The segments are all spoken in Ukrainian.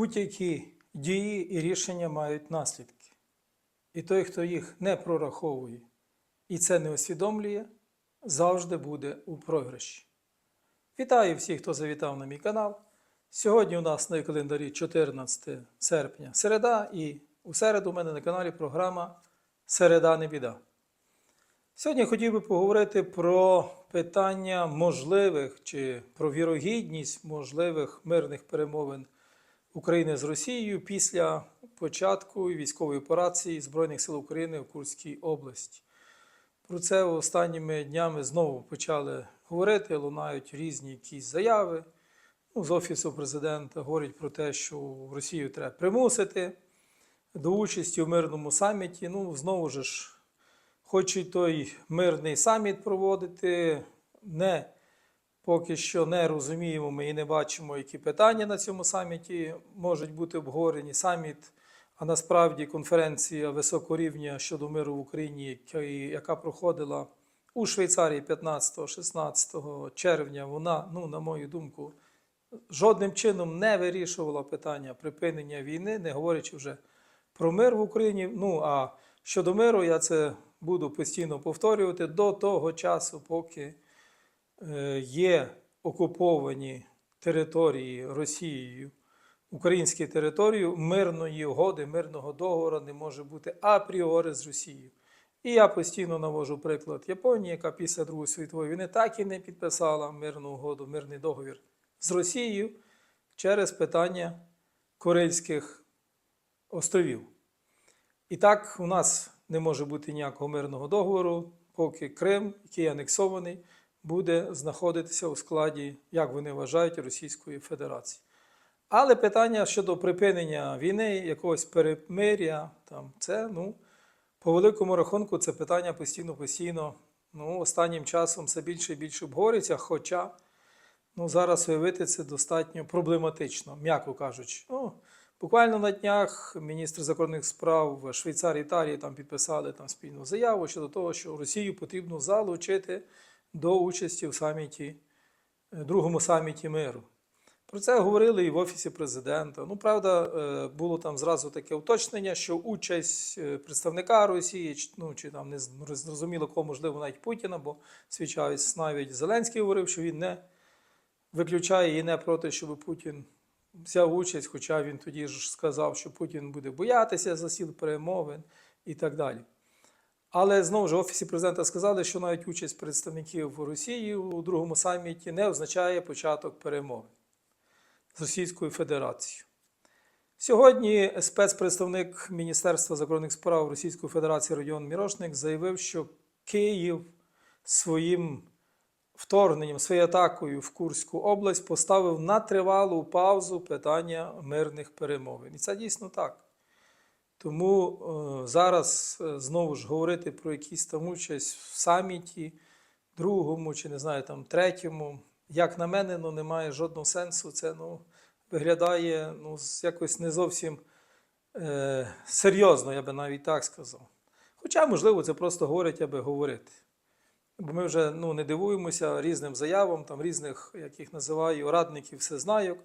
Будь-які дії і рішення мають наслідки. І той, хто їх не прораховує і це не усвідомлює, завжди буде у програші. Вітаю всіх, хто завітав на мій канал. Сьогодні у нас на календарі 14 серпня середа, і у середу у мене на каналі програма Середа не біда. Сьогодні хотів би поговорити про питання можливих чи про вірогідність можливих мирних перемовин України з Росією після початку військової операції Збройних сил України в Курській області. Про це останніми днями знову почали говорити, лунають різні якісь заяви. Ну, з Офісу президента говорять про те, що Росію треба примусити до участі в мирному саміті. Ну, знову ж, хочуть той мирний саміт проводити, не поки що не розуміємо ми і не бачимо, які питання на цьому саміті можуть бути обговорені. Саміт, а насправді конференція високого рівня щодо миру в Україні, яка- проходила у Швейцарії 15-16 червня, вона, ну, на мою думку, жодним чином не вирішувала питання припинення війни, не говорячи вже про мир в Україні. Ну а щодо миру, я це буду постійно повторювати до того часу, поки є окуповані території Росією, українські території, мирної угоди, мирного договору не може бути апріори з Росією. І я постійно навожу приклад Японії, яка після Другої світової війни так і не підписала мирну угоду, мирний договір з Росією через питання Курильських островів. І так у нас не може бути ніякого мирного договору, поки Крим, який анексований, буде знаходитися у складі, як вони вважають, Російської Федерації. Але питання щодо припинення війни, якогось перемиря, там, це, ну, по великому рахунку, це питання постійно-постійно, ну, останнім часом все більше і більше обговорюється, хоча ну, зараз уявити це достатньо проблематично, м'яко кажучи. Ну, буквально на днях міністр закордонних справ Швейцарії Італії там підписали там спільну заяву щодо того, що Росію потрібно залучити до участі в саміті, е, другому саміті миру. Про це говорили і в Офісі президента. Ну, правда, е, було там зразу таке уточнення, що участь е, представника Росії, ну чи там не зрозуміло кого, можливо, навіть Путіна, бо свій час навіть Зеленський говорив, що він не виключає і не проти, щоб Путін взяв участь, хоча він тоді ж сказав, що Путін буде боятися за сіл перемовин і так далі. Але знову ж в Офісі президента сказали, що навіть участь представників Росії у другому саміті не означає початок перемовин з Російською Федерацією. Сьогодні спецпредставник Міністерства закордонних справ Російської Федерації Родіон Мірошник заявив, що Київ своїм вторгненням, своєю атакою в Курську область поставив на тривалу паузу питання мирних перемовин. І це дійсно так. Тому е, зараз е, знову ж говорити про якісь там участь в саміті, другому чи не знаю, там третьому, як на мене, ну, немає жодного сенсу. Це ну, виглядає ну, якось не зовсім е, серйозно, я би навіть так сказав. Хоча, можливо, це просто говорять, аби говорити. Бо ми вже ну, не дивуємося різним заявам, там різних, як їх називаю, радників, всезнайок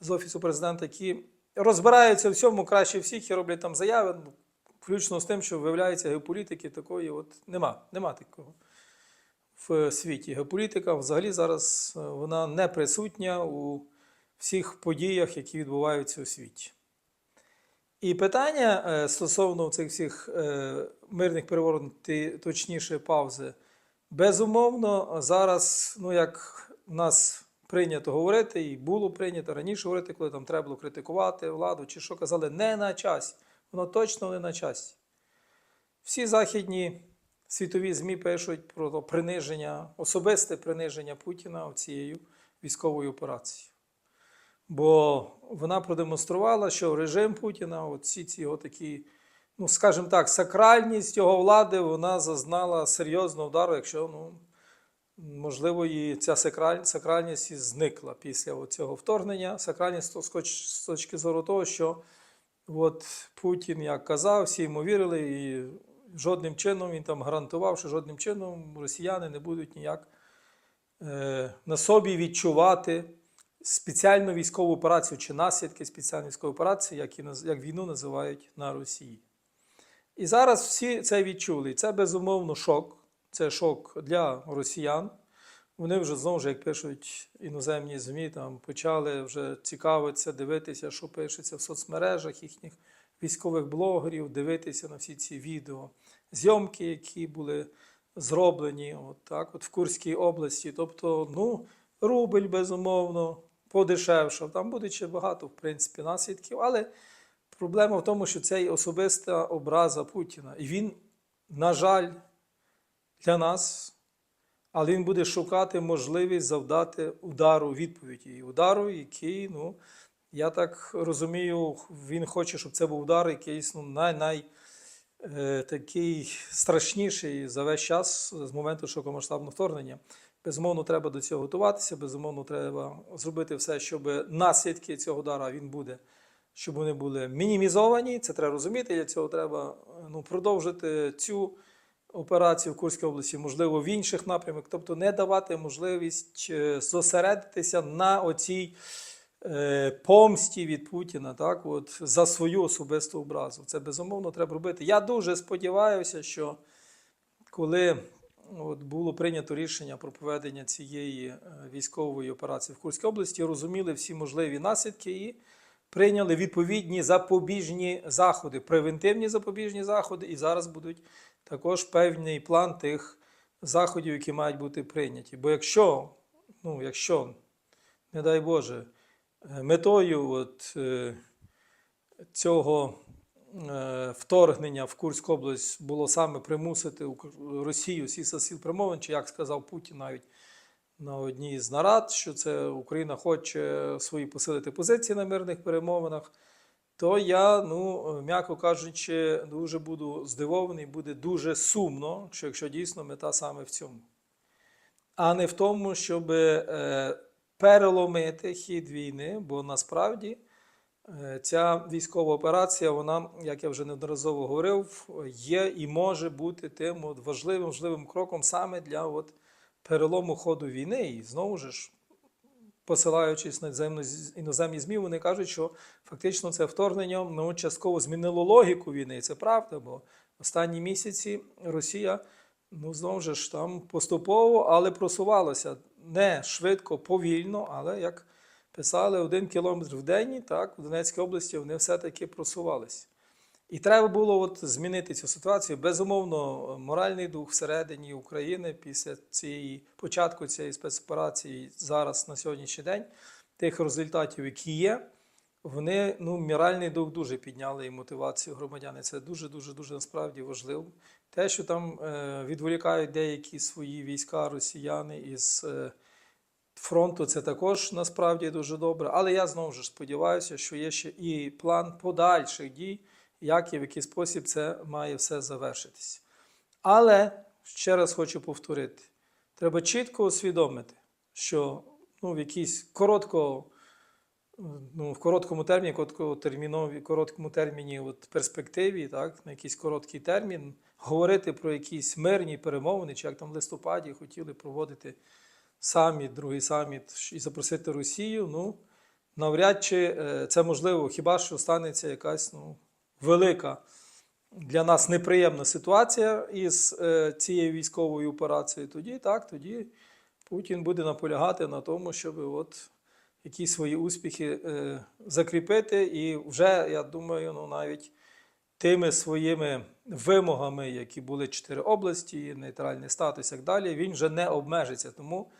з Офісу президента, які розбираються в всьому краще всіх і роблять там заяви, ну, включно з тим, що виявляється геополітики такої от нема. Нема такого в світі. Геополітика взагалі зараз е, вона не присутня у всіх подіях, які відбуваються у світі. І питання е, стосовно цих всіх е, мирних переворотів, ти- точніше паузи, безумовно, зараз, ну як в нас прийнято говорити, і було прийнято раніше говорити, коли там треба було критикувати владу, чи що казали, не на часі. Воно точно не на часі. Всі західні світові ЗМІ пишуть про приниження, особисте приниження Путіна цією військовою операцією. Бо вона продемонструвала, що режим Путіна, всі ці його такі, ну скажімо так, сакральність його влади, вона зазнала серйозного удару, якщо ну, можливо, і ця сакраль- сакральність і зникла після цього вторгнення. Сакральність з точки зору того, що от Путін, як казав, всі йому вірили, і жодним чином він там гарантував, що жодним чином росіяни не будуть ніяк е, на собі відчувати спеціальну військову операцію чи наслідки спеціальної військової операції, як, і, як війну називають на Росії. І зараз всі це відчули. Це безумовно шок. Це шок для росіян. Вони вже знову ж, як пишуть іноземні ЗМІ, там почали вже цікавитися, дивитися, що пишеться в соцмережах їхніх військових блогерів, дивитися на всі ці відео, зйомки, які були зроблені от так, от в Курській області. Тобто, ну, рубль, безумовно, подешевшав. Там буде ще багато, в принципі, наслідків, але проблема в тому, що це і особиста образа Путіна. І він, на жаль, для нас, але він буде шукати можливість завдати удару відповіді. І удару, який, ну, я так розумію, він хоче, щоб це був удар, якийсь ну, най, най, е, такий страшніший за весь час з моменту широкомасштабного вторгнення. Безумовно, треба до цього готуватися. Безумовно, треба зробити все, щоб наслідки цього удара він буде, щоб вони були мінімізовані. Це треба розуміти. Для цього треба ну, продовжити цю операцію в Курській області, можливо, в інших напрямах, тобто не давати можливість е, зосередитися на оцій е, помсті від Путіна, так, от, за свою особисту образу. Це безумовно треба робити. Я дуже сподіваюся, що коли от, було прийнято рішення про проведення цієї е, військової операції в Курській області, розуміли всі можливі наслідки і прийняли відповідні запобіжні заходи, превентивні запобіжні заходи, і зараз будуть також певний план тих заходів, які мають бути прийняті. Бо якщо, ну, якщо, не дай Боже, е, метою от, е, цього е, вторгнення в Курську область було саме примусити Росію сісти сіл примовин, чи як сказав Путін навіть на одній з нарад, що це Україна хоче свої посилити позиції на мирних перемовинах, то я, ну, м'яко кажучи, дуже буду здивований, буде дуже сумно, що якщо дійсно мета саме в цьому. А не в тому, щоб е, переломити хід війни, бо насправді е, ця військова операція, вона, як я вже неодноразово говорив, є і може бути тим от важливим, важливим кроком саме для от перелому ходу війни. І знову ж, посилаючись на іноземні- ЗМІ, вони кажуть, що фактично це вторгнення ну, частково змінило логіку війни. І це правда, бо останні місяці Росія ну, знову ж там поступово, але просувалася не швидко, повільно, але як писали, один кілометр в день, так, в Донецькій області вони все-таки просувалися. І треба було от змінити цю ситуацію. Безумовно, моральний дух всередині України після цієї початку цієї спецоперації зараз на сьогоднішній день, тих результатів, які є, вони ну, моральний дух дуже підняли і мотивацію громадян. І Це дуже дуже дуже насправді важливо. Те, що там е, відволікають деякі свої війська росіяни із е, фронту, це також насправді дуже добре. Але я знову ж сподіваюся, що є ще і план подальших дій, як і в який спосіб це має все завершитися. Але ще раз хочу повторити: треба чітко усвідомити, що ну, в якійсь коротко, ну, в короткому терміні, короткотермінові, короткому терміні от, перспективі, так, на якийсь короткий термін, говорити про якісь мирні перемовини, чи як там в листопаді хотіли проводити саміт, другий саміт і запросити Росію, ну, навряд чи е, це можливо, хіба що станеться якась ну, велика для нас неприємна ситуація із е, цією військовою операцією, тоді так, тоді Путін буде наполягати на тому, щоб от якісь свої успіхи е, закріпити. І вже, я думаю, ну навіть тими своїми вимогами, які були чотири області, нейтральний статус і так далі, він вже не обмежиться. Тому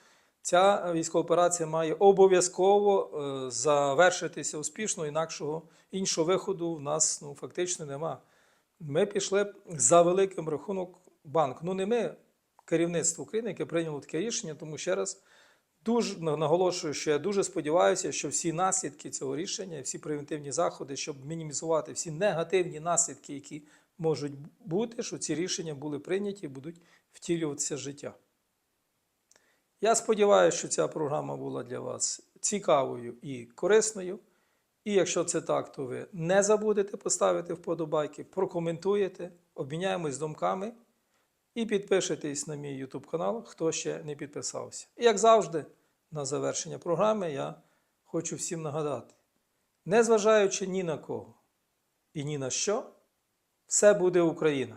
ця військова операція має обов'язково е, завершитися успішно, інакшого іншого виходу в нас ну, фактично нема. Ми пішли за великим рахунок банк. Ну, не ми, керівництво України, яке прийняло таке рішення, тому ще раз дуже наголошую, що я дуже сподіваюся, що всі наслідки цього рішення, всі превентивні заходи, щоб мінімізувати всі негативні наслідки, які можуть бути, що ці рішення були прийняті і будуть втілюватися в життя. Я сподіваюся, що ця програма була для вас цікавою і корисною. І якщо це так, то ви не забудете поставити вподобайки, прокоментуєте, обміняємось думками і підпишитесь на мій YouTube канал, хто ще не підписався. І як завжди, на завершення програми я хочу всім нагадати: незважаючи ні на кого і ні на що, все буде Україна.